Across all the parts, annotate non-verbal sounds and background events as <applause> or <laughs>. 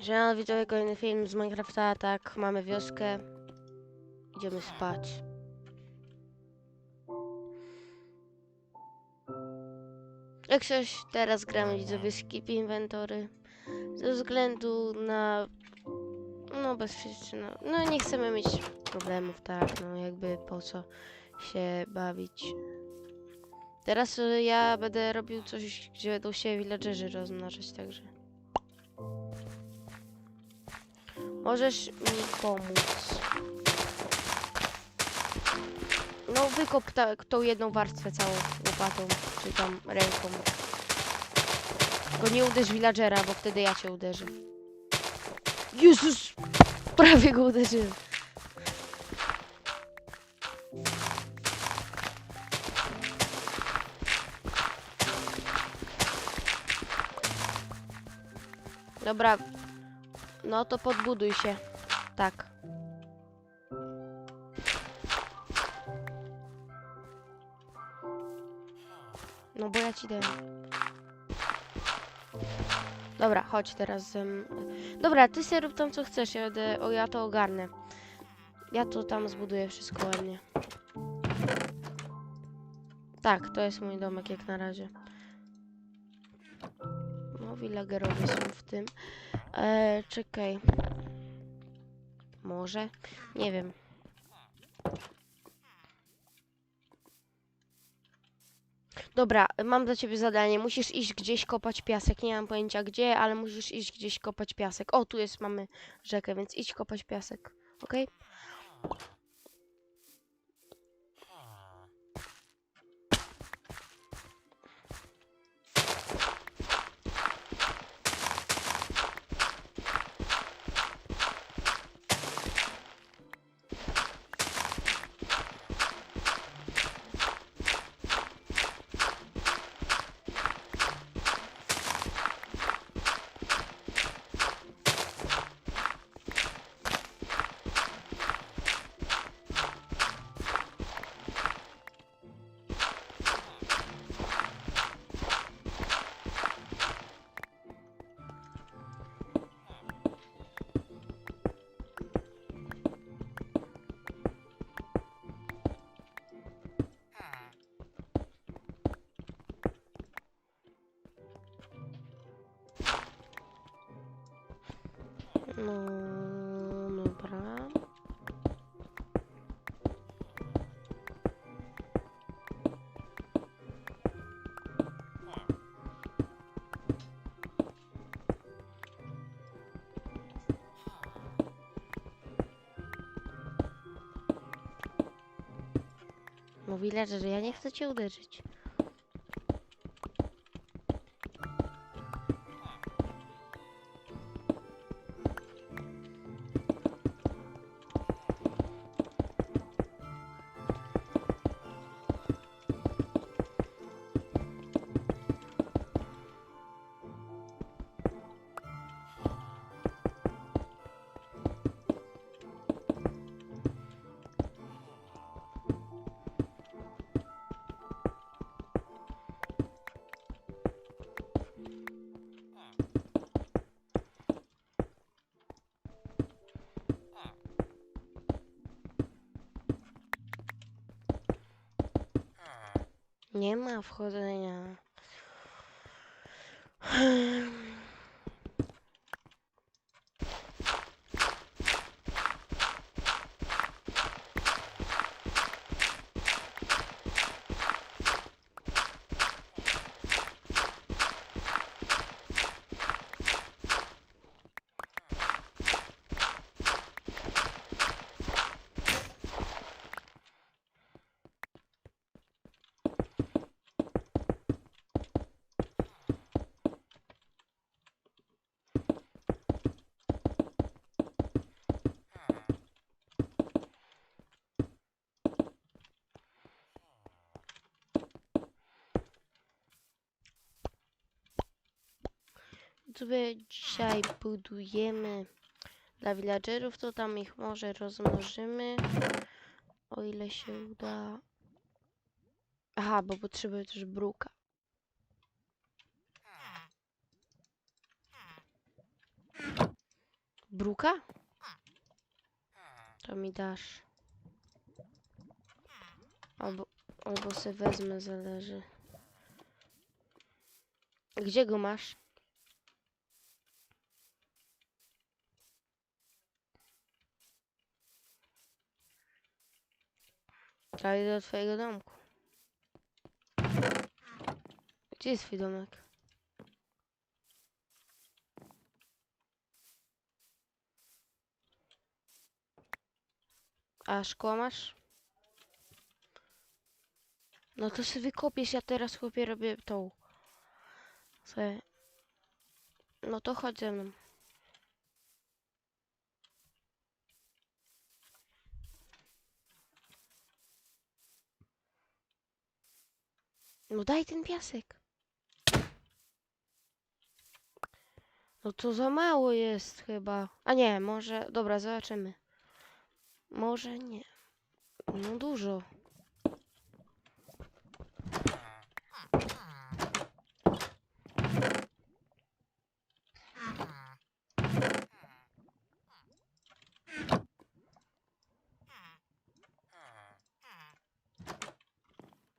Że widzowie kolejny film z Minecrafta, tak, mamy wioskę. Idziemy spać. Jak coś, teraz gramy widzowie skip inwentory. Ze względu na... No bez przyczyny. No nie chcemy mieć problemów, tak, no jakby po co się bawić. Teraz y, ja będę robił coś, gdzie będą się villagerzy rozmnażać, także... Możesz mi pomóc. No wykop ta, tą jedną warstwę całą łopatą, czy tam ręką. Tylko nie uderz villagera, bo wtedy ja cię uderzę. Jezus! Prawie go uderzyłem. Dobra. No to podbuduj się. Tak. No bo ja ci dam. Dobra, chodź teraz. Dobra, ty sobie rób tam co chcesz, ja, będę, o, ja to ogarnę. Ja to tam zbuduję wszystko ładnie. Tak, to jest mój domek jak na razie. No, villagerowie są w tym. Eee, czekaj. Może? Nie wiem. Dobra, mam dla ciebie zadanie. Musisz iść gdzieś kopać piasek. Nie mam pojęcia gdzie, ale musisz iść gdzieś kopać piasek. O, tu jest, mamy rzekę, więc idź kopać piasek. Okej? No, Mówi że ja nie chcę cię uderzyć. Nie ma wchodzenia. Sobie dzisiaj budujemy dla villagerów, to tam ich może rozmnożymy. O ile się uda. Aha, bo potrzebuję też bruka. Bruka? To mi dasz. Albo, albo se wezmę, zależy. Gdzie go masz? Idę do twojego domku. Gdzie jest twój domek? A szkło masz? No to sobie wykopiesz, ja teraz chłopie robię tą. Se. No to chodź ze mną. No daj ten piasek. No to za mało jest chyba. A nie, może. Dobra, zobaczymy. Może nie. No dużo.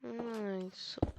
No i super.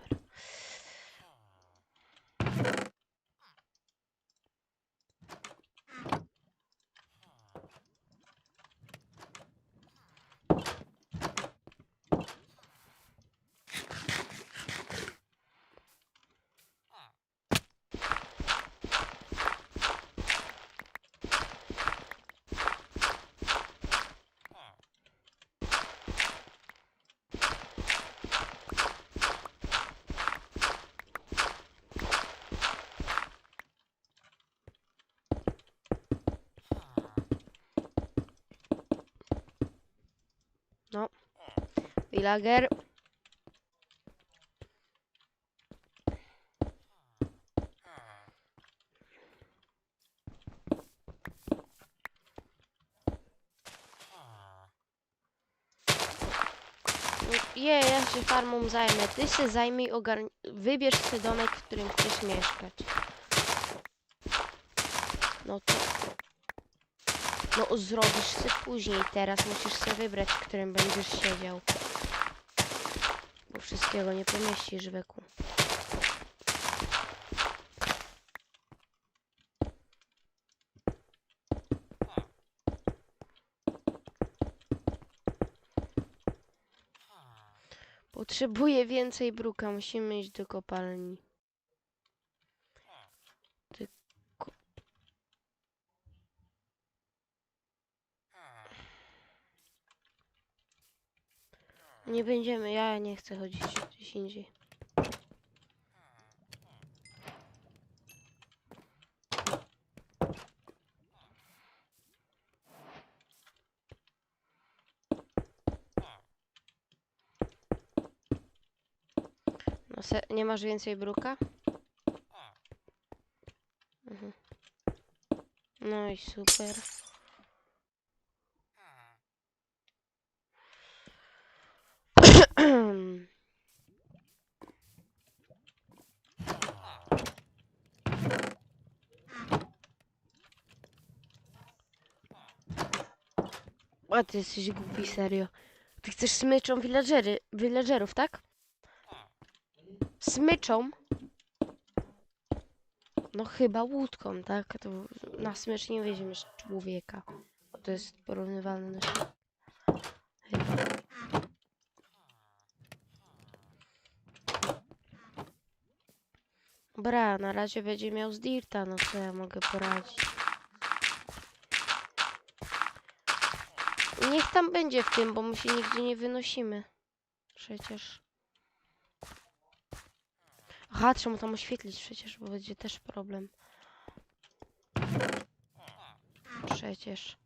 Villager. Je, ja się farmą zajmę. Ty się zajmij, ogarn... wybierz sobie domek, w którym chcesz mieszkać. No to... No zrobisz sobie później, teraz musisz sobie wybrać, w którym będziesz siedział. Wszystkiego nie pomieścisz, Weku. Potrzebuję więcej bruka, musimy iść do kopalni. Nie będziemy, ja nie chcę chodzić gdzieś indziej. No se, nie masz więcej bruka? Mhm. No i super. A ty jesteś głupi, serio. Ty chcesz smyczą villagery, villagerów, tak? Smyczą? No chyba łódką, tak? To na smycz nie weźmiesz człowieka. Bo to jest porównywalne do. Dobra, na razie będzie miał z Dirta, no co ja mogę poradzić. Niech tam będzie w tym, bo my się nigdzie nie wynosimy. Przecież. Aha, trzeba tam oświetlić przecież, bo będzie też problem. Przecież.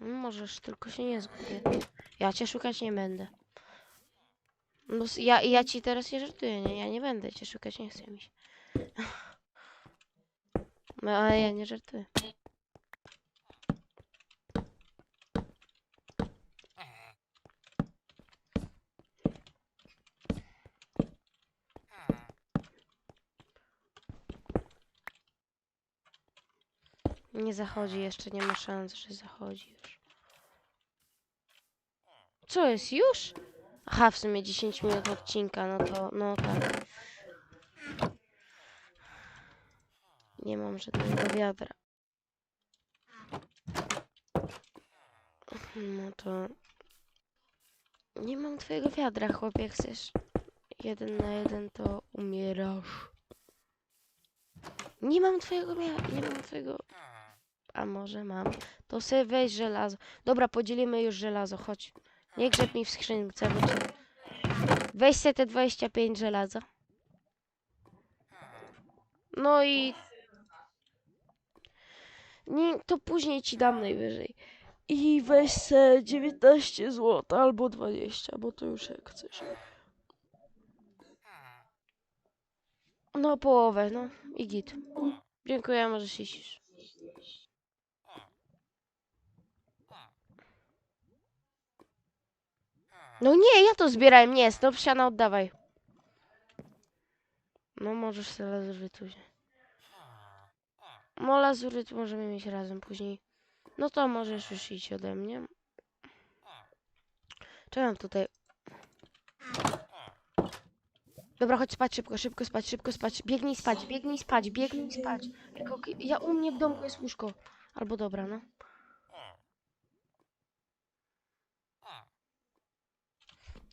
Możesz, tylko się nie zgubię. Ja cię szukać nie będę. No, ja, ja ci teraz nie żartuję, nie? Ja nie będę cię szukać, nie chcę mi się. <laughs> No, ale ja nie żartuję. Nie zachodzi jeszcze, nie ma szans, że zachodzi już. Co jest, już? Aha, w sumie 10 minut odcinka, no to, no tak. Nie mam żadnego wiadra. No to... Nie mam twojego wiadra, chłopie, chcesz. Jeden na jeden to umierasz. Nie mam twojego nie mam twojego... A może mam. To sobie weź żelazo. Dobra, podzielimy już żelazo, chodź. Nie grzeb mi w skrzynce, bo cię... Weź sobie te 25 żelaza. No i... Nie, to później ci dam najwyżej. I weź se 19 zł albo 20, bo to już jak chcesz. No połowę, no i git. Dziękuję, możesz iść No nie, ja to zbierałem, nie, stop siana oddawaj. No możesz sobie lazuryt wziąć. No lazuryt możemy mieć razem później. No to możesz już iść ode mnie. Czekam tutaj. Dobra, chodź spać szybko, szybko spać, szybko spać. Biegnij spać, biegnij spać, biegnij spać. Tylko ja u mnie w domku jest łóżko. Albo dobra, no.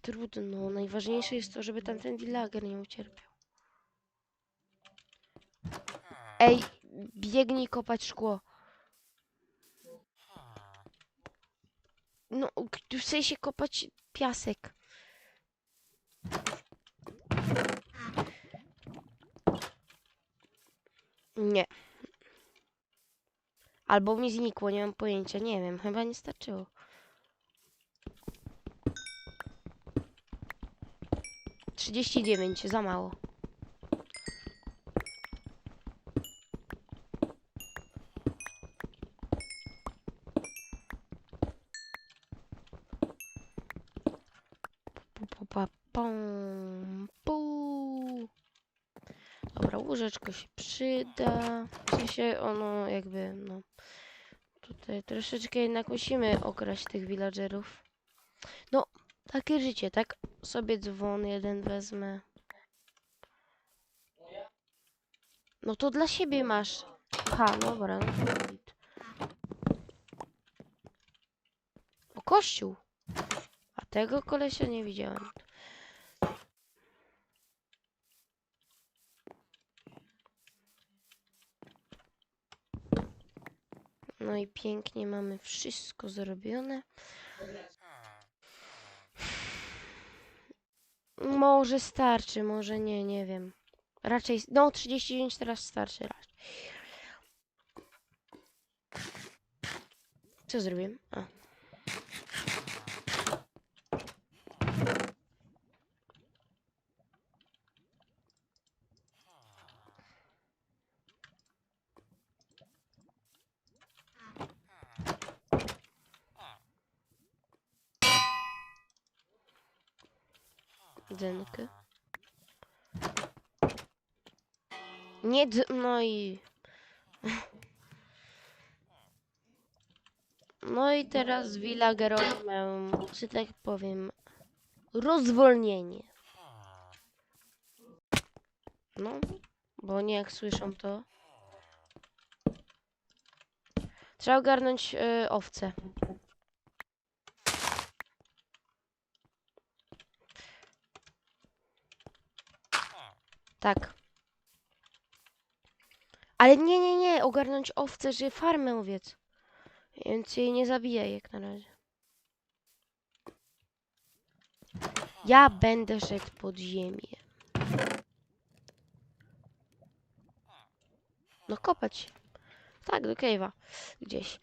Trudno, najważniejsze jest to, żeby tamten villager nie ucierpiał. Ej, biegnij kopać szkło. No, k- w sensie kopać piasek. Nie. Albo mi znikło, nie mam pojęcia, nie wiem, chyba nie starczyło. Trzydzieści dziewięć, za mało. Dobra, łóżeczko się przyda. W ono jakby, no. Tutaj troszeczkę jednak musimy okraść tych villagerów. No, takie życie, tak? Sobie dzwon jeden wezmę. No to dla siebie masz. Aha, dobra. No o, kościół. A tego kolesia nie widziałem. No i pięknie mamy wszystko zrobione. Może starczy, może nie, nie wiem. Raczej, no 39 teraz starczy raczej. Co zrobiłem? A. No i... <laughs> No i teraz villagerowie mają, że tak powiem, rozwolnienie. No, bo nie jak słyszą to. Trzeba ogarnąć y, owce. Tak. Ale nie, nie, nie, ogarnąć owce, że farmę owiec. Więc jej nie zabijaj jak na razie. Ja będę szedł pod ziemię. No kopać. Tak, do cave'a. Gdzieś.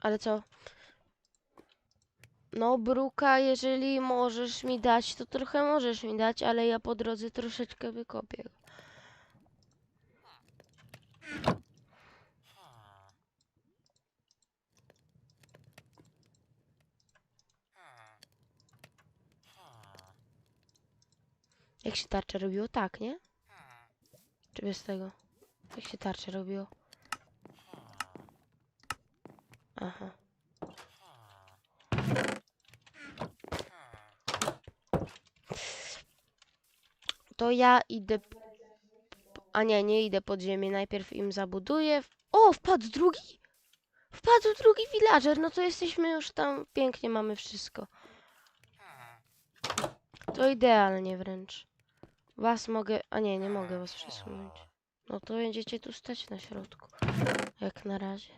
Ale co? No, bruka, jeżeli możesz mi dać, to trochę możesz mi dać, ale ja po drodze troszeczkę wykopię. Jak się tarczę robiło? Tak, nie? Czy bez tego? Jak się tarczę robiło? Aha. To ja idę... A nie, nie idę pod ziemię. Najpierw im zabuduję. O, wpadł drugi! Wpadł drugi villager. No to jesteśmy już tam. Pięknie mamy wszystko. To idealnie wręcz. Was mogę... A nie, nie mogę was przesunąć. No to będziecie tu stać na środku. Jak na razie.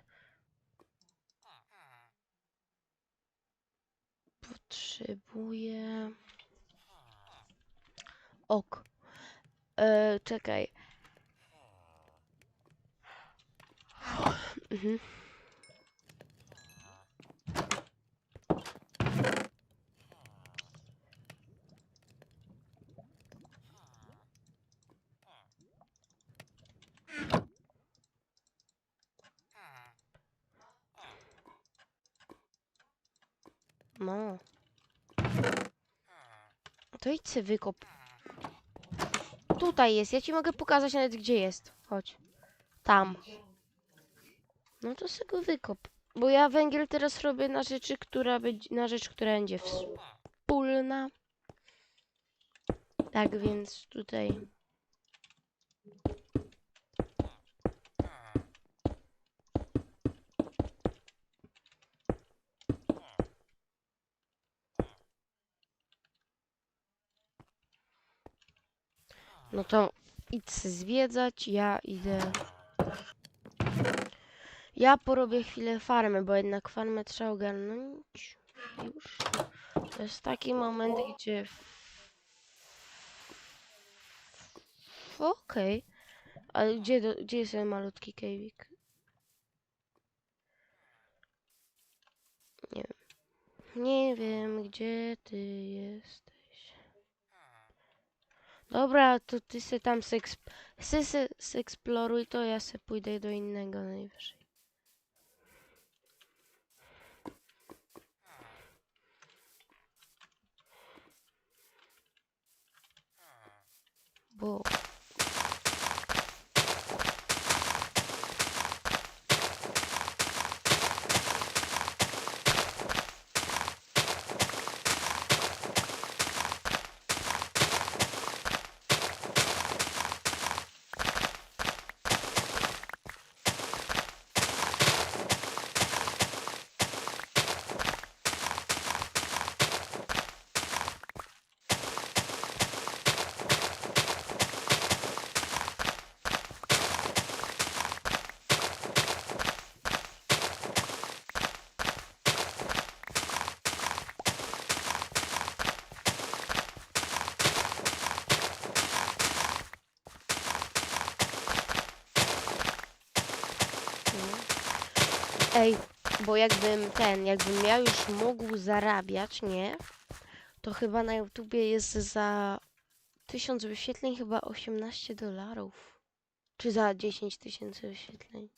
Potrzebuję... Ok. E, czekaj. Mhm. No. To idź wykop. Tutaj jest. Ja ci mogę pokazać nawet gdzie jest. Chodź. Tam. No to sobie go wykop. Bo ja węgiel teraz robię na rzeczy, która będzie, na rzecz, która będzie wspólna. Tak więc tutaj. No to idź zwiedzać, ja idę. Ja porobię chwilę farmę, bo jednak farmę trzeba ogarnąć. Już. To jest taki moment, gdzie. Okej. Ale gdzie, do, gdzie jest ten malutki kejwik? Nie wiem. Nie wiem, gdzie ty jesteś. Dobra, to ty se tam se, eksp se, se, se eksploruj, to ja se pójdę do innego najwyżej. Bo... Ej, bo jakbym ten, jakbym ja już mógł zarabiać, nie? To chyba na YouTubie jest za 1000 wyświetleń chyba 18 dolarów. Czy za 10 tysięcy wyświetleń.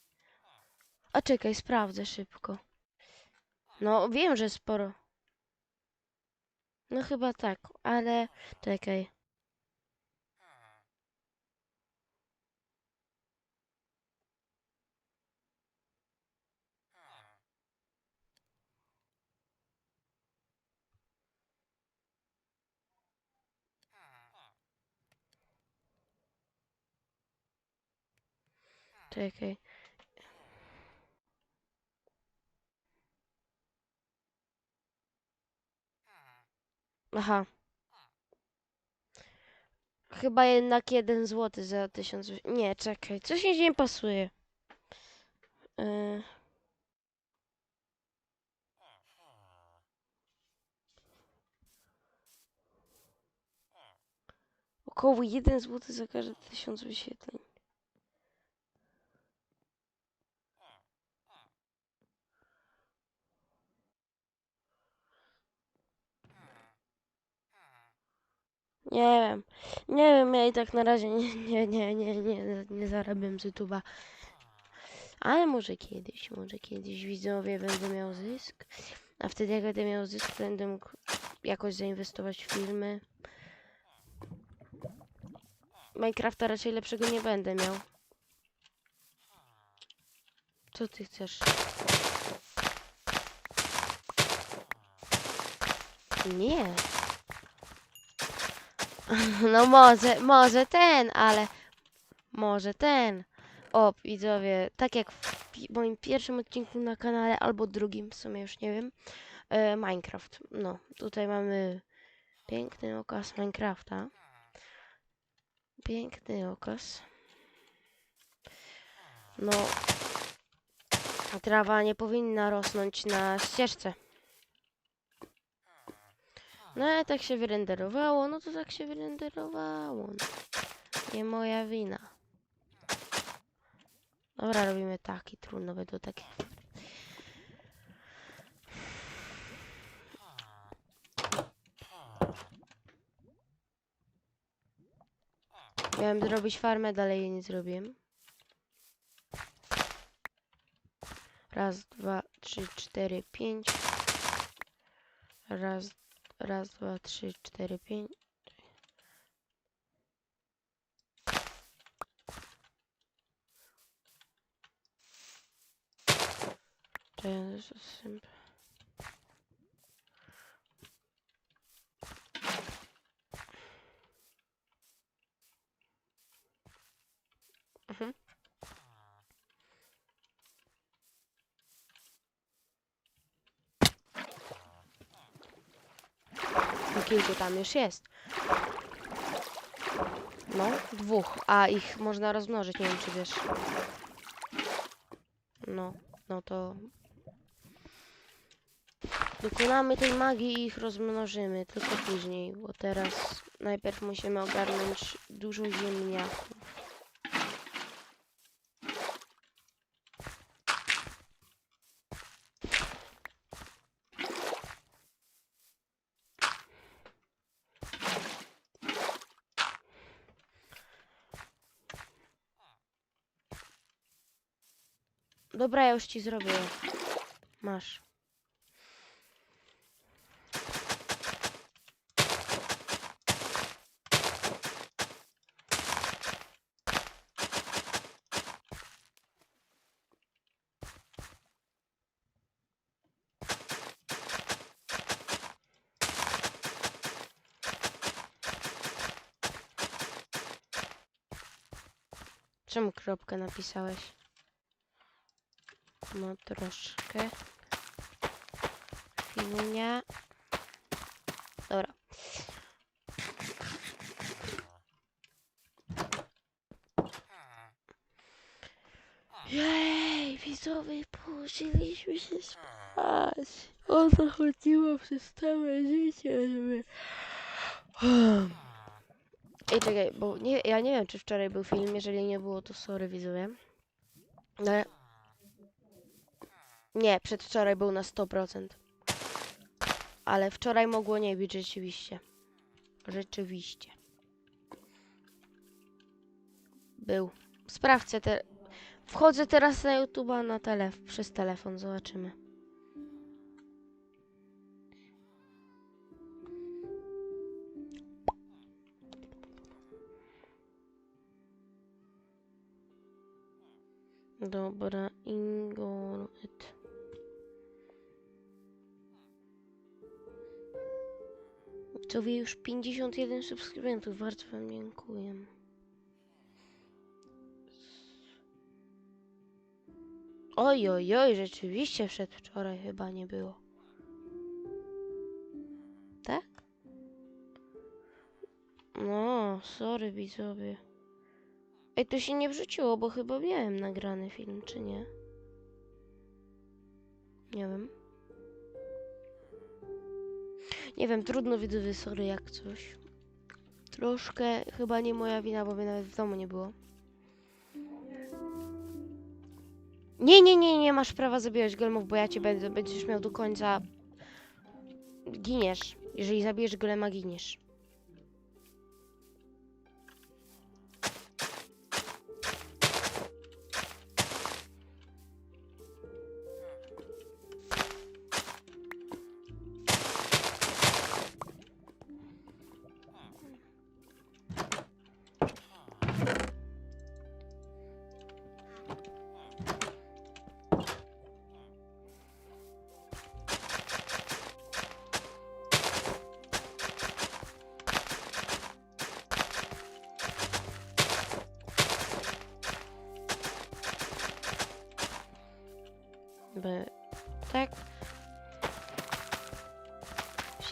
A czekaj, sprawdzę szybko. No, wiem, że sporo. No chyba tak, ale czekaj. Czekaj. Aha. Chyba jednak jeden złoty za tysiąc. Nie, czekaj. Coś mi nie pasuje. Yy. Około jeden złoty za każdy tysiąc wyświetleń. Nie wiem. Nie wiem, ja i tak na razie nie, nie, nie, nie, nie, nie zarabiam z YouTube'a. Ale może kiedyś, może kiedyś widzowie będę miał zysk. A wtedy jak będę miał zysk, będę mógł jakoś zainwestować w filmy. Minecrafta raczej lepszego nie będę miał. Co ty chcesz? Nie. <laughs> No może, może ten, ale może ten. O, widzowie, tak jak w moim pierwszym odcinku na kanale, albo drugim, w sumie już nie wiem, e, Minecraft. No, tutaj mamy piękny okaz Minecrafta. Piękny okaz. No, trawa nie powinna rosnąć na ścieżce. No ale tak się wyrenderowało, no to tak się wyrenderowało. Nie moja wina. Dobra, robimy taki, trudno będą takie. Miałem zrobić farmę, dalej jej nie zrobiłem. Raz, dwa, trzy, cztery, pięć. Raz, raz, dwa, trzy, cztery, pięć. To jest Kilku tam już jest. No, dwóch, a ich można rozmnożyć, nie wiem czy wiesz. No, no to... Dokonamy tej magii i ich rozmnożymy, tylko później, bo teraz najpierw musimy ogarnąć dużo ziemniaków. Dobra, ja już ci zrobię. Masz. Czemu kropkę napisałeś? No troszkę. Chwilunia. Dobra. Jej, widzowie, położyliśmy się spać. O to chodziło przez całe życie, żeby... Ej, czekaj, bo nie, ja nie wiem, czy wczoraj był film, jeżeli nie było, to sorry, widzowie. Ale... Nie, przedwczoraj był na 100%. Ale wczoraj mogło nie być rzeczywiście. Rzeczywiście. Był. Sprawdźcie te... Wchodzę teraz na YouTube'a na telef przez telefon, zobaczymy. Dobra, Ingolet. Co wie już 51 subskrybentów, bardzo wam dziękuję. Oj, oj, oj, rzeczywiście przedwczoraj chyba nie było. Tak? No, sorry widzowie. Ej, to się nie wrzuciło, bo chyba miałem nagrany film, czy nie? Nie wiem. Nie wiem, trudno widzowie, sorry jak coś. Troszkę chyba nie moja wina, bo mnie nawet w domu nie było. Nie, nie, nie, nie masz prawa zabijać golemów, bo ja cię będę, będziesz miał do końca... Giniesz. Jeżeli zabijesz golema, giniesz.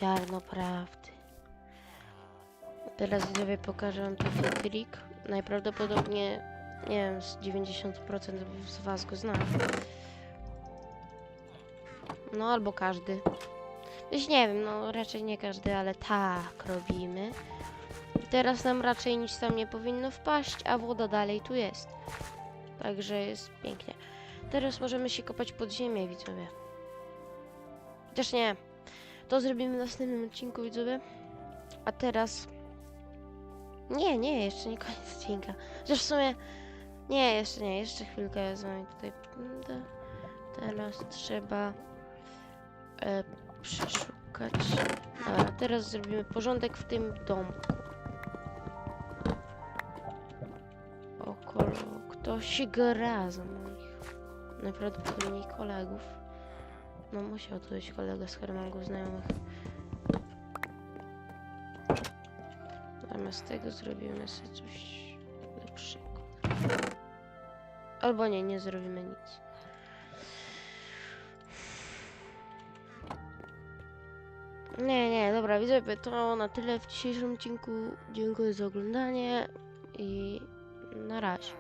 Ziarno prawdy. Teraz widzowie pokażę wam taki trik. Najprawdopodobniej, nie wiem, z 90% z was go zna. No albo każdy. Już nie wiem, no raczej nie każdy, ale tak robimy. I teraz nam raczej nic tam nie powinno wpaść, a woda dalej tu jest. Także jest pięknie. Teraz możemy się kopać pod ziemię, widzowie. Chociaż nie. To zrobimy w następnym odcinku, widzowie. A teraz... Nie, nie, jeszcze nie koniec odcinka. Chociaż w sumie... Nie, jeszcze nie, jeszcze chwilkę z wami tutaj... Teraz trzeba... E, przeszukać... A, teraz zrobimy porządek w tym domku. Okolo... Ktoś gra za moich... Najprawdopodobniej kolegów. No musiał to być kolega z Hermangów znajomych. Zamiast tego zrobimy sobie coś lepszego. Albo nie, nie zrobimy nic. Nie, nie, dobra, widzowie, to na tyle w dzisiejszym odcinku. Dziękuję za oglądanie i na razie.